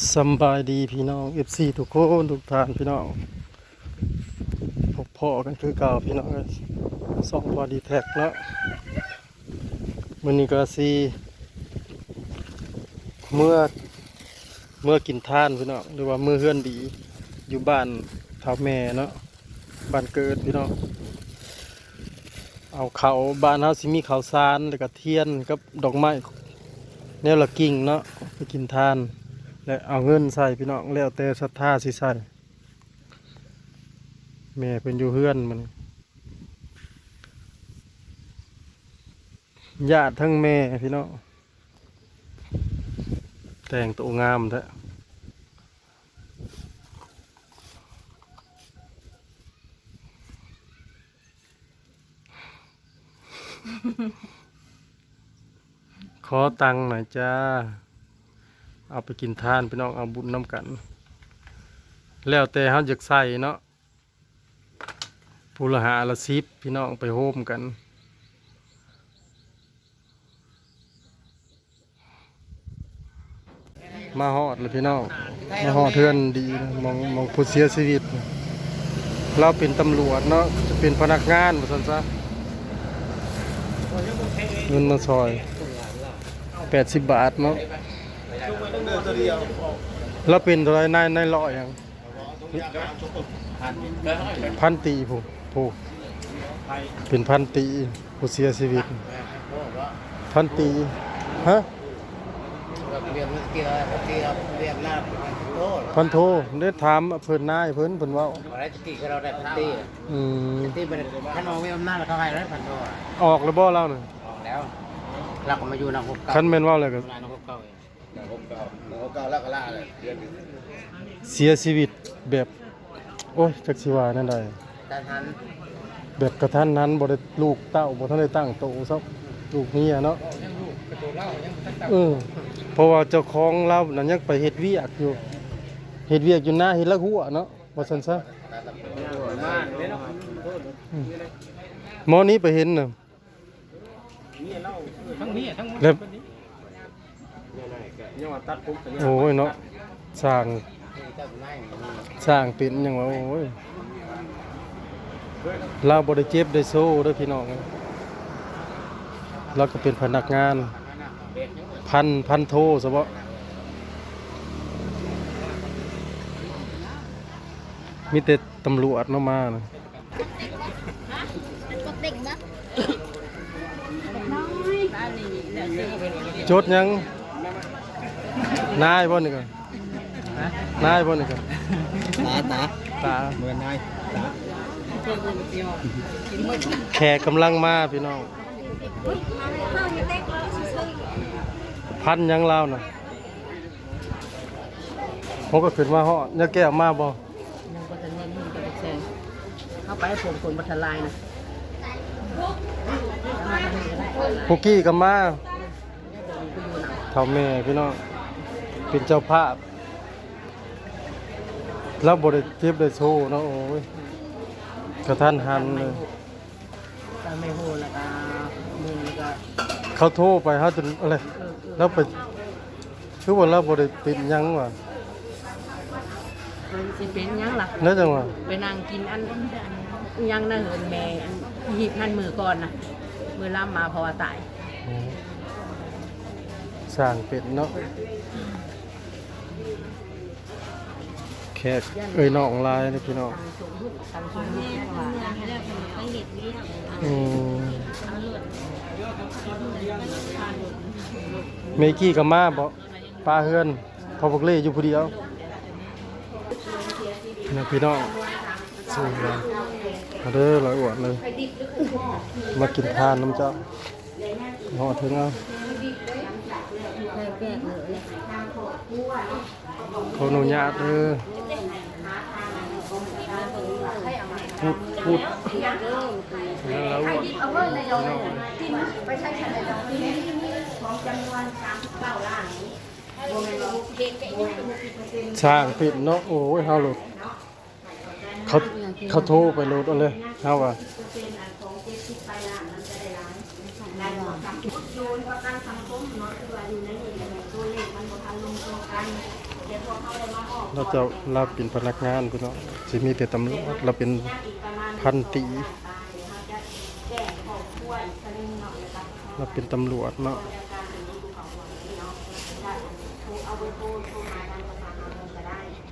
สบายดีพี่น้อง FC ทุกคนทุกท่านพี่น้องพบพ่อกันคือเก่าพี่น้องสองพอดีแท็กแล้วมื้อนี้ก็สิเมื่อเมื่อกินท่านพี่น้องหรือว่ามื้อเฮือนดีอยู่บ้านเท่าแม่เนาะบ้านเกิดพี่น้องเอาเขาบ้านเฮาสิมีเขาวสารแล้วก็เทียนกับดอกไม้แนวละกิ่งเนาะไปกินทาน และเอาเงินใส่พี่น้องแล้วแต่ศรัทธาสิใส่แม่เป็นอยู่เฮือนมันญาติทั้งแม่พี่น้องแต่งตัวงามแท้ขอตังค์หน่อยจ้า เอาไปกินทานพี่น้องเอาบุญน้ำกัน แล้วแต่เขาอยากใส่เนาะผู้ละหาละซิบพี่น้องไปโฮมกันมาฮอดเลยพี่น้องมาฮอดเทือนดีนะมองมองผู้เสียชีวิต เราเป็นตำรวจเนาะจะเป็นพนักงานว่าซั่นซะเงินมาซอยแปดสิบบาทเนาะ แล้วเป็นอะไรนายนายลอยอย่างพันตีผู้ผู้เป็นพันตีผู้เสียชีวิตพันตีฮะเรียนเกี่ยวกับเกี่ยวเรียนหน้าโตพันโทได้ถามเพิ่นนายเพิ่นเพิ่นเว่าอะไรจะกี่ก็เราได้พันตีอืมที่เป็นท่านมองไม่อำนาจเขาให้แล้วพันโตออกแล้วบ่เล่าน่ะออกแล้วเราก็มาอยู่นอกหุบเก่าคันแม่นเว่าอะไรก็นอก หุบเก่าเองนอกหุบเก่านอกหุบเก่าแล้วก็ล่าเลยเรียนเสียชีวิตแบบ โอ้ยจักสิว่านั่นใดแต่ทันแบบกระทันนั้นบ่ได้ลูกเต้าบ่ทันได้ตั้งโตซับลูกเมียเนาะเออเพราะว่าเจ้าของเรานั่นยังไปเฮ็ดเวียกอยู่เฮ็ดเวียกอยู่หน้าเฮ็ดละหัวเนาะว่าซั่นซะมาเลยเนาะหมอนี้ไปเห็นน่ะ ทั้งนี้ทั้งแล้วโอ้ยเนาะสร้างสร้างเป็นหยังวะโอ้ยเราบ่ได้เจ็บได้โซ่เด้อพี่น้องเราก็เป็นพนักงาน พันพันโทซะบ่มีแต่ตำรวจเนาะมานะ Có định đó จดหยัง นายบ่นี่ก็นายบ่นี่ก็ตาตาตาเหมือนนายตาแขกกำลังมาพี่น้อง Không, như tết nó sẽ sưng พันหยังลาวน่ะผมก็ขึ้นมาฮอดอย่าแก้วมาบ่ยังก็จะเน้นมันก็จะแซงเข้าไปผมคนบัทลายนะคุกกี้ก็มาเท่าแม่พี่น้อง เป็นเจ้าภาพ แล้วบ่ได้เจ็บได้โชว์เนาะโอ้ยกระทันหันเลย ตาไม่โหแล้วก็มือแล้วก็เขาโทรไปฮะจนอะไรเออเออแล้วไปคือว่าเราบ่ได้ติดหยังว่ะมันสิเป็นหยังล่ะนั่นจังว่าไปนั่งกินอันยังน่าเหินแม่อันหีบพันมือก่อนนะมือล่ำมาเพราะว่าตายอืมสร้างเป็ดเนาะ แขกเอ้ยน้องลายนี่พี่น้องอืมเมกี้กับมาบ่ปลาเฮือนพอพวกเล่อยู่ผู้เดียวนะพี่น้องสู้กันมาเด้อหลายอวดเลย มากินทานน้ำเจ้าหอถึงเอา ขออนุญาตเด้อพูดพูดแล้วแล้วอวดช่างปิดเนาะโอ้ยเฮาหลุดเขาเขาโทรไปโหลดเอาเลยเฮาว่าโยนประกันสังคม เนาะคือว่าเลขมันบ่ทันลงตัวกันเดี๋ยวพอเราจะเราเป็นพนักงานพี่น้องสิมีแต่ตำรวจเราเป็นพันตีเราเป็นตำรวจเนาะ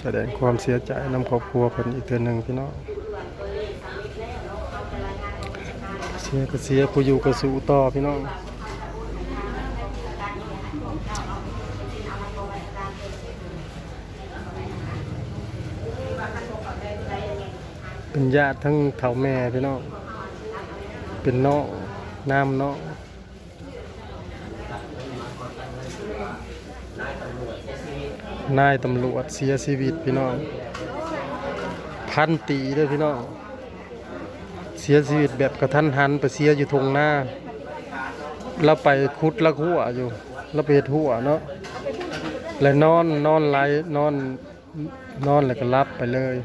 แสดงความเสียใจนำครอบครัวเพิ่นอีกเทือหนึงพี่น้องเสียก็เสียผู้อยู่ก็สู้ต่อพี่น้อง เป็นญาติทั้งเฒ่าแม่พี่น้องเป็นน้องน้ำน้องนายตำรวจเสียชีวิตพี่น้องพันตีด้วยพี่น้องเสียชีวิตแบบกระทันหันไปเสียอยู่ทงหน้าแล้วไปคุดละหัวอยู่แล้วไปดหัวเนาะแล้วนอนนอนไหลนอนนอนแล้วก็รับไปเลย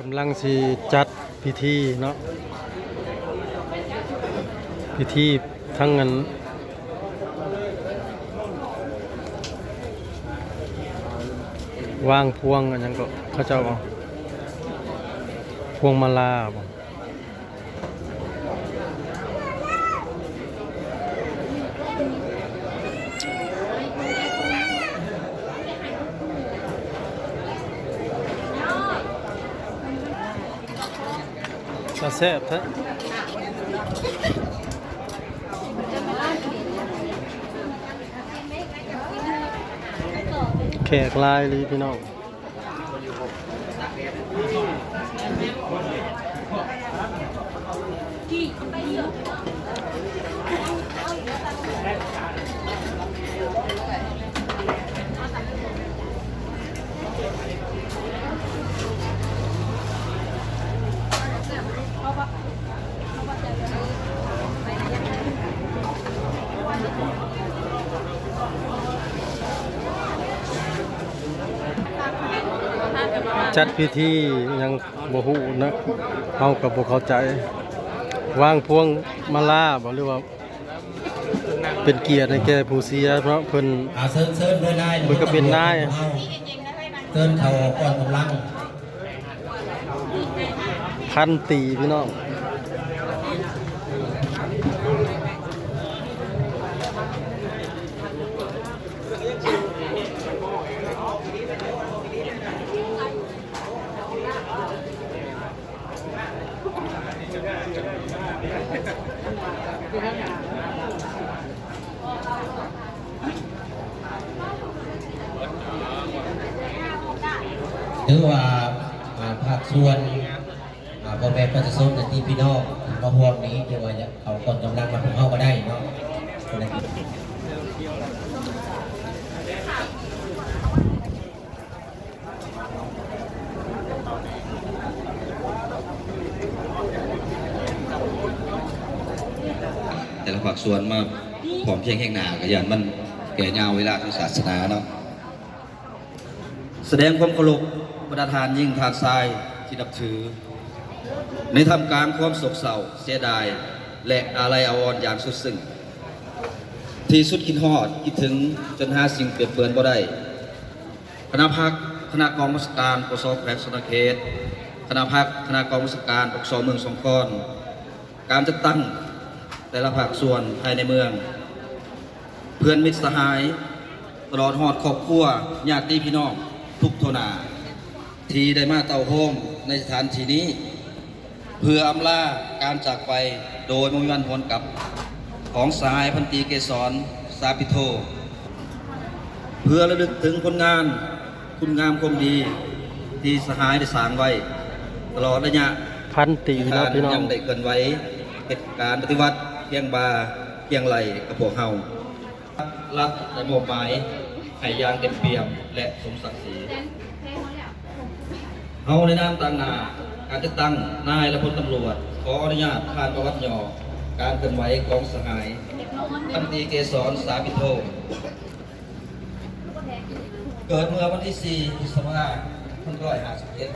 กำลังสีจัดพิธีเนาะพิธีทั้งนั้นวางพวงอันยังก็เขาเจ้าเอาพวงมาลาบ่ จะแซ่บแท้แขกหลายเลยพี่น้อง จัดพิธียังบ่ฮู้นะเฮากับบ่เข้าใจ วางพวงมาลาบ่หรือว่าเป็นเกียรติให้แก่ผู้เสียเพราะเพิ่นอาเซิร์นเซิร์นด้วยนายมันก็เป็นนายเซิร์นเขาก่อนกำลังพันตีพี่น้อง หรือว่าอ่าภาคส่วนอ่าพ่อแม่ประชาชนในที่พี่น้องมาพวกนี้เดี๋ยวว่าจะเขาก่อนกำลังมาเข้าก็ได้เนาะคนละทีแต่ละภาคส่วนมาพร้อมเพรียงแห่งหนาก็ยันมันแก่ยาวเวลาทางศาสนาเนาะแสดงความเคารพ ประธานยิ่งทานทรายที่นับถือ ในทำกลารความโศกเศร้าเสียดาย และอาลัยอาวรณ์อย่างสุดซึ้งที่สุดคิดฮอดคิดถึงจนหาสิ่งเปรียบเปรนบ่ได้คณะพักคณะกองมัสการปกสแขวงสนเขตคณะพักคณะกองมัสการปกสเมืองสองคอนการจัดตั้งแต่ละภาคส่วนภายในเมือง เพื่อนมิตรสหาย ตลอดหอดครอบครัวญาติพี่น้องทุกโทนา ที่ได้มาเต่าโฮมในสถานที่นี้ เพื่ออำลาการจากไปโดยมมีวันหวนกลับของสหายพันตรีเกษรสาปิโท เพื่อระลึกถึงผลงานคุณงามความดี ที่สหายได้สร้างไว้ ตลอดระยะพันตีที่เนาะท่านพี่น้องยังได้เกินไว้เหตุการปฏิวัติเพียงบาเพียงไหลกับพวกเฮารักและมอบหมายให้อยางเต็มเปี่ยมและสมศักดิ์ศรี เฮาในนามต่างนาการจะตั้งนายและพลตำรวจ ขออนุญาตผ่านประวัติย่อการเคลื่อนไหวของสหายพันตีเกษรสาพิโท เกิดเมื่อวันที่4พฤษภาคมพันร้อยห้าสิบเอ็ด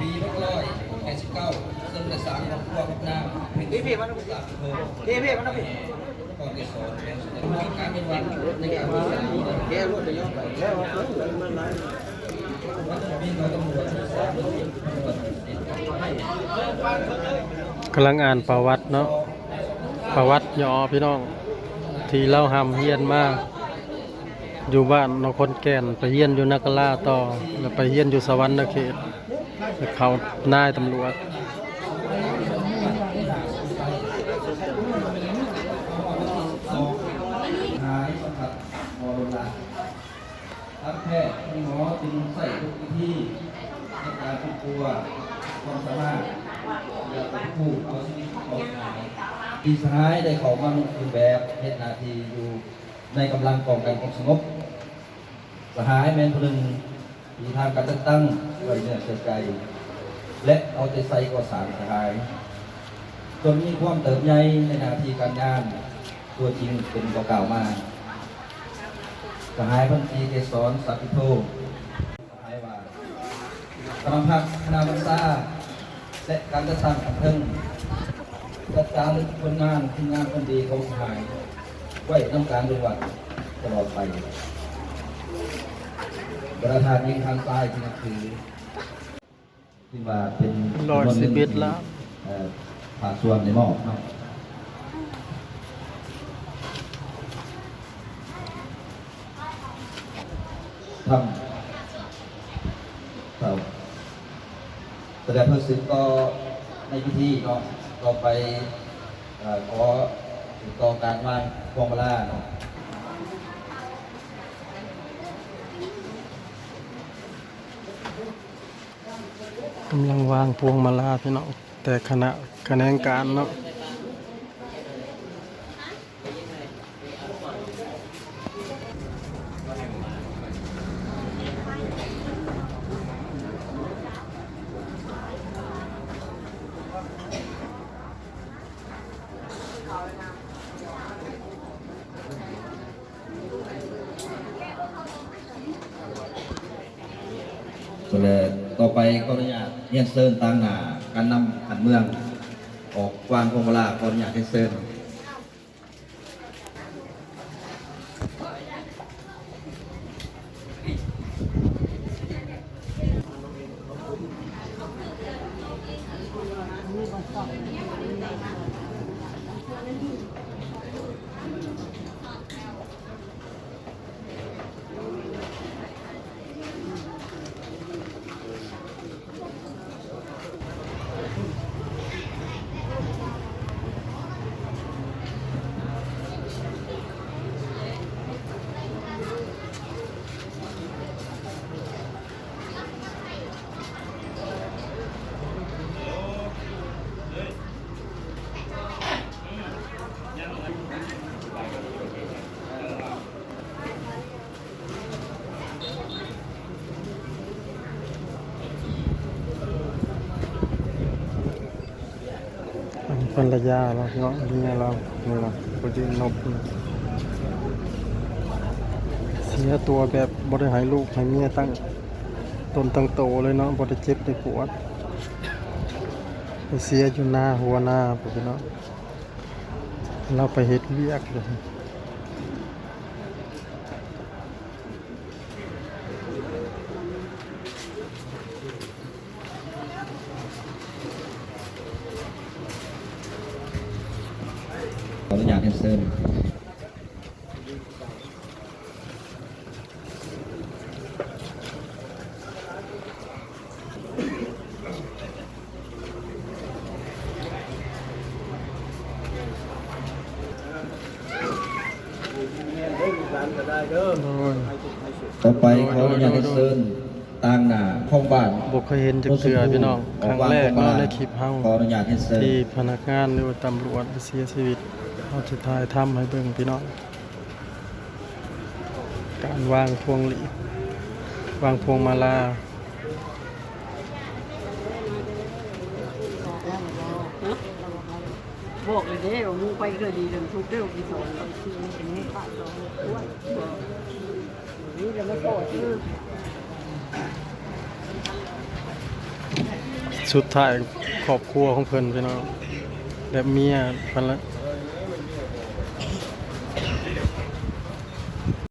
ปีหกร้อยแปดสิบเก้าซึ่งได้สร้างครอบครัวกนางพี่พี่มันพี่พี่มันพี่ ก่อนที่สอนเป้าวันในาะย่อไปแล้วมีเราตำรวจสามกำลังอ่านประวัติเนาะประวัติยอพี่น้อง ที่เล่าหำเฮียนมาอยู่บ้านนครแก่นไปเฮียนอยู่นักล่าต่อแล้วไปเฮียนอยู่สวรรค์เขตเขานายตำรวจ หายสัมผัสมอลลาทักแพทย์คุณหมอจึงใส่ทุกวิธีใน การควความสามารถอย่าไปพูดเอาชีวิตของหายทีสุดท้ายได้เขอมาลงคือแบบเฮ็ดนาทีอยู่ในกำลังป้องกันความสงบ สหายแมนพลึงมีทางการตั้งตั้งไว้เนื้อเสียใจ และเอาใจใส่ก่อสารสหายจนมีความเติบใหญ่ในหนาทีการงาน ตัวจริงเป็นกเก่ามาสหายพันธีเกษรสักพิโท กำลังพักคณะบัญชาและการจัดตั้งอันเพิ่งจัดการผลงานทีมงานคนดีของสหาย ไว้ต้องการด้วยวัดตลอดไป ประธานยิงทางซ้ายที่นับถือที่ว่าเป็นร้อยสิบเอ็ดละเอ่อผ่าส่วนในหม้อเนาะทำเรา แสดงเพื่อซึ้งก็ในพิธีเนาะก็ไปขอถึงต่อการวางพวงมาลาเนาะกำลังวางพวงมาลาพี่น้องแต่คณะคะแนนการเนาะ ก็เลยต่อไปก็อนุญาตเรียนเซิญตั้งหน้าการนำผันเมือง ออกวางพวงมาลาขออนุญาตให้เซิญ อันระยาเราเนาะเมียเรานี่ล่ะพอดีนบเสียตัวแบบบริหายลูกให้เมียตั้งตนตั้งโตเลยเนาะบริเจ็บได้ปวดเสียอยู่หน้าหัวหน้าพวกเนาะเราไปเห็ดเวียกเลย ขออนุญาตให้เซิญ โอ้ย ต่อไปขออนุญาตให้เซิญตั้งหน้าห้องบ้านบ่เคยเห็นจักเทื่อพี่น้องครั้งแรกเนาะในคลิปเฮาขออนุญาตให้เซิญที่พนักงานหรือว่าตำรวจเสียชีวิตเขาจะถ่ายทำให้เบิ่งพี่น้องการวางพวงหลีดวางพวงมาลา บอกเลยเด้อมูไปก็ดีเรื่องทุกเรื่องที่สองเราคือมึงเป็นให้ป้าสอนบอกเลยมาโกรธอืมสุดท้ายครอบครัวของเพิ่นพี่น้องแบบเมียเพิ่นละ